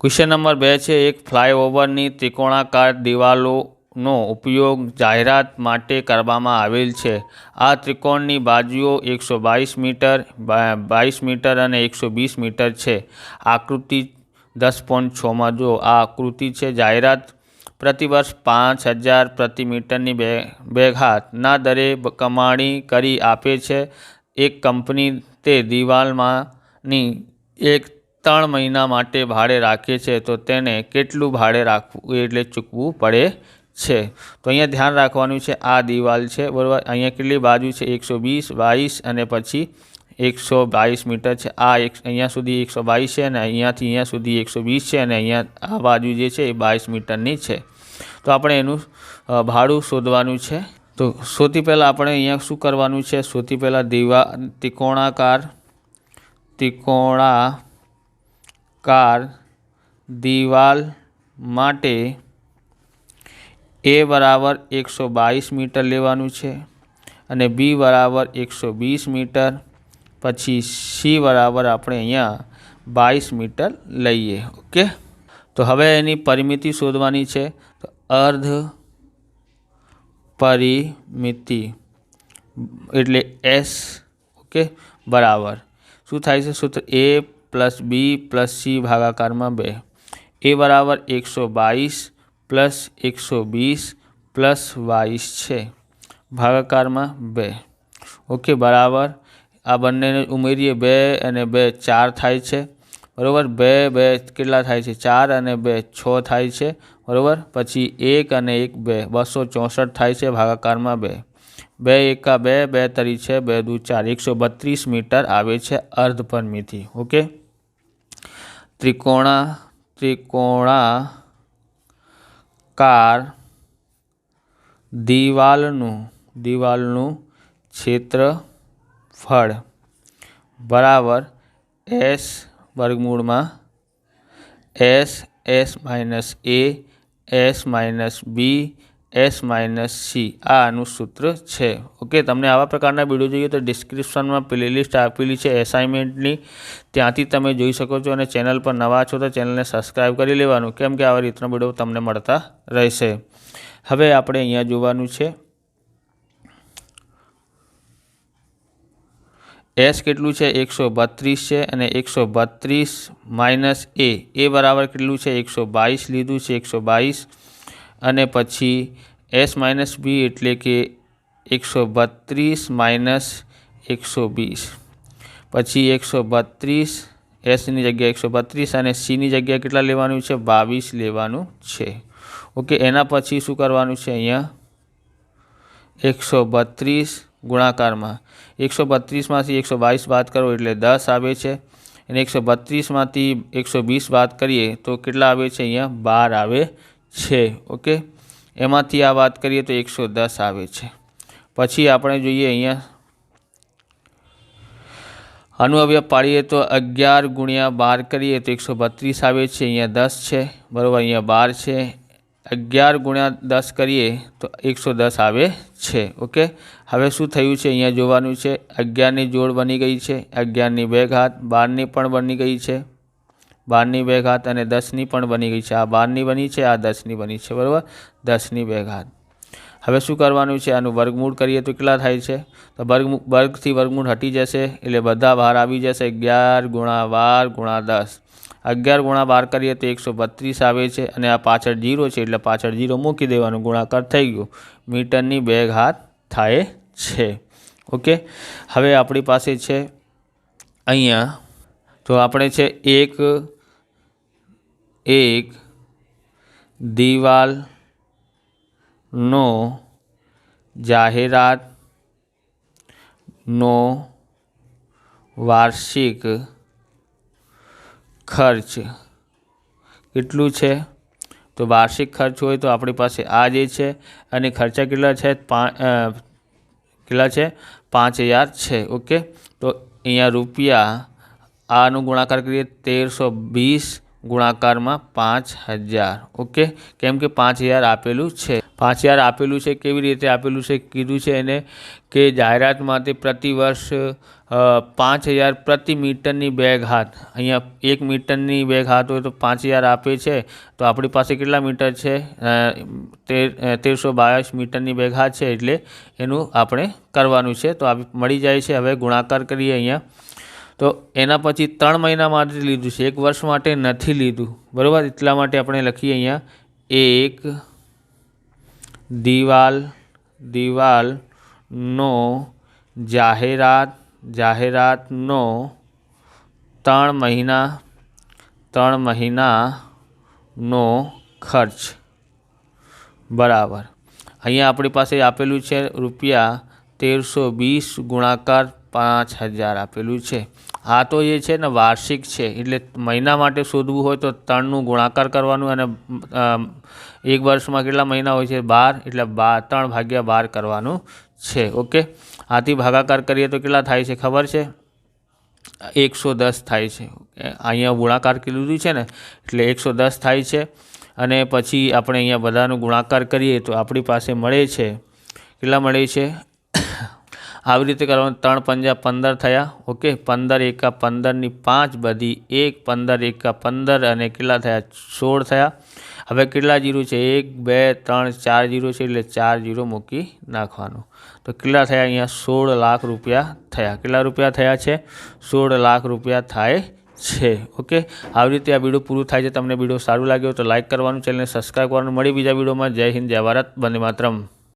Question number બે છે, એક ફ્લાયઓવરની ત્રિકોણાકાર દિવાલોનો ઉપયોગ જાહેરાત માટે કરવામાં આવેલ છે. આ ત્રિકોણની બાજુઓ એકસો બાવીસ મીટર બાવીસ મીટર અને એકસો વીસ મીટર છે. આકૃતિ દસ પોઈન્ટ છમાં જો આ આકૃતિ છે, જાહેરાત પ્રતિવર્ષ પાંચ હજાર પ્રતિ મીટરની બે બેઘાતના દરે કમાણી કરી આપે છે. એક કંપની તે દિવાલમાંની એક ત્રણ મહિના માટે ભાડે રાખે છે, તો તેને કેટલું ભાડે રાખવું એટલે ચૂકવું પડે છે. તો અહીંયા ધ્યાન રાખવાનું છે, આ દિવાલ છે, બરાબર? અહીંયા કેટલી બાજુ છે? એકસો વીસ, બાવીસ અને પછી એકસો બાવીસ મીટર છે. આ એક, અહીંયા સુધી એકસો બાવીસ છે અને અહીંયાથી અહીંયા સુધી એકસો વીસ છે અને અહીંયા આ બાજુ જે છે એ બાવીસ મીટરની છે. તો આપણે એનું ભાડું શોધવાનું છે. તો સૌથી પહેલાં આપણે અહીંયા શું કરવાનું છે? સૌથી પહેલાં દિવા, ત્રિકોણાકાર ત્રિકોણાકાર દિવાલ માટે એ બરાબર એકસો બાવીસ મીટર લેવાનું છે અને બી બરાબર એકસો વીસ મીટર. પછી સી બરાબર આપણે અહીંયા બાવીસ મીટર લઈએ, ઓકે? તો હવે એની પરિમિતિ શોધવાની છે. તો અર્ધ પરિમિતિ એટલે એસ, ઓકે? બરાબર. શું થાય છે? સૂત્ર A plus B plus C ભાગાકારમાં બે. એ બરાબર એકસો બાવીસ પ્લસ એકસો વીસ પ્લસ બાવીસ છે. ભાગાકારમાં બે. ઓકે, બરાબર. આ બંનેને ઉમેરીએ બે અને બે ચાર થાય છે. બરાબર? બે બે કેટલા થાય છે? ચાર અને બે છ થાય છે. બરાબર? પછી એક અને એક બે. બસો ચોસઠ થાય છે ભાગાકારમાં બે. બે એકા બે બે તરી છે, બે દુ ચાર. એકસો બત્રીસ મીટર આવે છે અર્ધ પરમીથી ઓકે? ત્રિકોણા ત્રિકોણાકાર દિવાલનું દિવાલનું ક્ષેત્રફળ બરાબર એસ વર્ગમૂળમાં S S minus A S minus B S minus C આ આનું સૂત્ર છે. ઓકે તમને આવા પ્રકારના વીડિયો જોઈએ તો ડિસ્ક્રિપ્શનમાં પ્લેલિસ્ટ આપેલી છે એસાઇનમેન્ટની ત્યાંથી તમે જોઈ શકો છો અને ચેનલ પર નવા છો તો ચેનલને સબસ્ક્રાઈબ કરી લેવાનું, કેમ કે આવા રીતના વીડિયો તમને મળતા રહેશે. હવે આપણે અહીંયા જોવાનું છે. એસ કેટલું છે? એકસો બત્રીસ છે અને એકસો બત્રીસ માઇનસ એ એ બરાબર કેટલું છે? એકસો બાવીસ લીધું છે, એકસો બાવીસ. અને પછી એસ માઇનસ બી એટલે કે એકસો બત્રીસ માઇનસ એકસો વીસ. પછી એકસો બત્રીસ એસની જગ્યાએ એકસો બત્રીસ અને સીની જગ્યાએ કેટલા લેવાનું છે? બાવીસ લેવાનું છે. ઓકે, એના પછી શું કરવાનું છે અહીંયા? એકસો બત્રીસ ગુણાકારમાં. એકસો બત્રીસમાંથી એકસો બાવીસ બાદ કરો એટલે દસ આવે છે. અને એકસો બત્રીસમાંથી એકસો વીસ બાદ કરીએ તો કેટલા આવે છે અહીંયા? બાર આવે છે, ઓકે? એમાંથી આ વાત કરીએ તો એકસો દસ આવે છે. પછી આપણે જોઈએ અહીંયા. આનું પાડીએ તો અગિયાર ગુણ્યા બાર કરીએ તો એકસો બત્રીસ આવે છે, અહીંયા દસ છે, બરાબર, અહીંયા બાર છે. અગિયાર ગુણ્યા દસ કરીએ તો એકસો દસ આવે છે, ઓકે? હવે શું થયું છે, અહીંયા જોવાનું છે, અગિયારની જોડ બની ગઈ છે, અગિયારની બે ઘાત બારની પણ બની ગઈ છે. બારની બે ઘાત અને દસની પણ બની ગઈ છે. આ બારની બની છે, આ દસની બની છે, બરાબર? દસની બે ઘાત. હવે શું કરવાનું છે? આનું વર્ગમૂળ કરીએ તો કેટલા થાય છે? તો વર્ગ વર્ગથી વર્ગમૂળ હટી જશે એટલે બધા બહાર આવી જશે અગિયાર ગુણા બાર ગુણા દસ. અગિયાર ગુણા બાર કરીએ તો એકસો બત્રીસ આવે છે અને આ પાછળ જીરો છે એટલે પાછળ જીરો મૂકી દેવાનું. ગુણાકાર થઈ ગયું. મીટરની બે ઘાત થાય છે. ઓકે? હવે આપણી પાસે છે અહીંયા તો આપણે છે એક એક દિવાલનો જાહેરાતનો વાર્ષિક ખર્ચ. કેટલું છે? તો વાર્ષિક ખર્ચ હોય તો આપણી પાસે આ જે છે અને ખર્ચા કેટલા છે? કેટલા છે? પાંચ હજાર છે. ઓકે? તો અહીંયા રૂપિયા આનું ગુણાકાર કરીએ તેરસો વીસ ગુણાકારમાં પાંચ હજાર. ઓકે? કેમ કે પાંચ હજાર આપેલું છે. પાંચ હજાર આપેલું છે, કેવી રીતે આપેલું છે, કીધું છે એને કે જાહેરાત માટે પ્રતિ વર્ષ પાંચ હજાર પ્રતિ મીટરની બેગ હાથ. અહીંયા એક મીટરની બેગ હાથ હોય તો પાંચ હજાર આપે છે. તો આપણી પાસે કેટલા મીટર છે? તેરસો બાવીસ મીટરની બેગ હાથ છે એટલે એનું આપણે કરવાનું છે. તો મળી જાય છે. હવે ગુણાકાર કરીએ અહીંયા. તો એના પછી ત્રણ મહિના માટે લીધું છે. એક વર્ષ માટે નથી લીધું. બરાબર? એટલા માટે આપણે લખીએ અહીંયા. એક દિવાલ, દિવાલનો જાહેરાત, જાહેરાતનો ત્રણ મહિના, ત્રણ મહિનાનો ખર્ચ. બરાબર. અહીંયા આપણી પાસે આપેલું છે રૂપિયા તેરસો વીસ ગુણાકાર પાંચ હજાર આપેલું છે. આ તો એ છે ને વાર્ષિક છે. એટલે મહિના માટે શોધવું હોય તો ત્રણનું ગુણાકાર કરવાનું અને એક વર્ષમાં કેટલા મહિના હોય છે? બાર. એટલે બાર ત્રણ ભાગ્યા બાર કરવાનું છે. ઓકે? આથી ભાગાકાર કરીએ તો કેટલા થાય છે? ખબર છે? એકસો દસ થાય છે. અહીંયા ગુણાકાર કીધું છે ને? એટલે એકસો દસ થાય છે. અને પછી આપણે અહીંયા બધાનું ગુણાકાર કરીએ તો આપણી પાસે મળે છે. કેટલા મળે છે? આવી રીતે કરવાનું. ત્રણ પંજા પંદર થયા. ઓકે, પંદર એકા પંદરની પાંચ બધી એક, પંદર એકા પંદર અને કેટલા થયા? સોળ થયા. હવે કેટલા જીરો છે? એક, બે, ત્રણ, ચાર જીરો છે એટલે ચાર જીરો મૂકી નાખવાનું. તો કેટલા થયા અહીંયા? સોળ લાખ રૂપિયા થયા. કેટલા રૂપિયા થયા છે? સોળ લાખ રૂપિયા થાય છે. ઓકે, આવી રીતે આ વીડિયો પૂરું થાય છે. તમને વીડિયો સારું લાગ્યો તો લાઇક કરવાનું, ચેનલને સબસ્ક્રાઈબ કરવાનું. મળી બીજા વિડીયોમાં. જય હિન્દ, જય ભારત. બંને માતરમ.